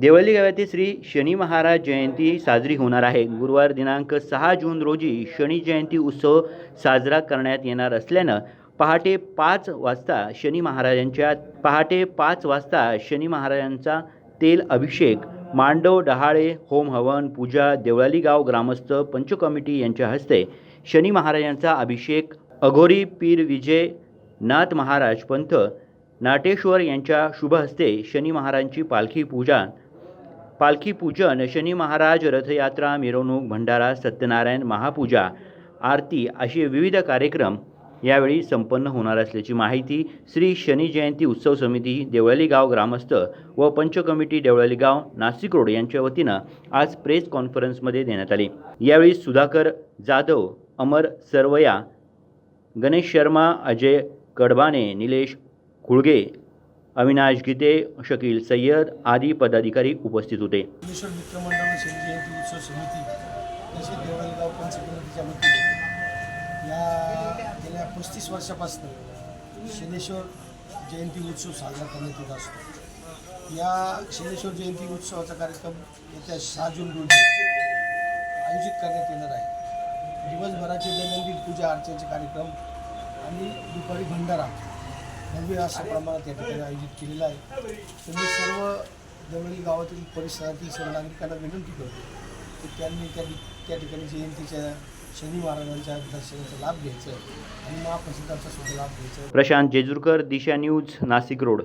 देवळी गावातील श्री शनी महाराज जयंती साजरी होणार आहे. गुरुवार दिनांक सहा जून रोजी शनी जयंती उत्सव साजरा करण्यात येणार असल्यानं पहाटे पाच वाजता शनी महाराजांच्या पहाटे पाच वाजता शनी महाराजांचा तेल अभिषेक मांडव डहाळे होम हवन पूजा देवळाली गाव ग्रामस्थ पंच कमिटी यांच्या हस्ते शनी महाराजांचा अभिषेक अघोरी पीर विजय नाथ महाराज पंथ नाटेश्वर यांच्या शुभ हस्ते शनी महाराजांची पालखी पूजा पालखी पूजन शनी महाराज रथयात्रा मिरवणूक भंडारा सत्यनारायण महापूजा आरती असे विविध कार्यक्रम यावेळी संपन्न होणार असल्याची माहिती श्री शनी जयंती उत्सव समिती देवळाली गाव ग्रामस्थ व पंच कमिटी देवळाली गाव नाशिक रोड यांच्या वतीनं आज प्रेस कॉन्फरन्समध्ये देण्यात आली. यावेळी सुधाकर जाधव अमर सरवया गणेश शर्मा अजय कडबाने निलेश कुळगे अविनाश गीते शकील सय्यद आदी पदाधिकारी उपस्थित होते. जयंती उत्सव तसेच या गेल्या पस्तीस वर्षापासून शनेश्वर जयंती उत्सव साजरा करण्यात येत असतो. या शनेश्वर जयंती उत्सवाचा कार्यक्रम येत्या सहा जून रोजी आयोजित करण्यात येणार आहे. दिवसभराचे दैनंदिन पूजा अर्चनेचे कार्यक्रम आणि दुपारी भंडारा भव्य अशा प्रमाणात या ठिकाणी आयोजित केलेला आहे. तुम्ही सर्व देवळी गावातील परिसरातील सर्व नागरिकांना विनंती करतो की त्यांनी त्या त्या ठिकाणी जयंतीच्या शनी महाराजांच्या दर्शनाचा लाभ घ्यायचा आहे. आणि महाप्रसिद्धांचा सुद्धा लाभ घ्यायचा आहे. Prashant Jejurkar Disha news Nashik road.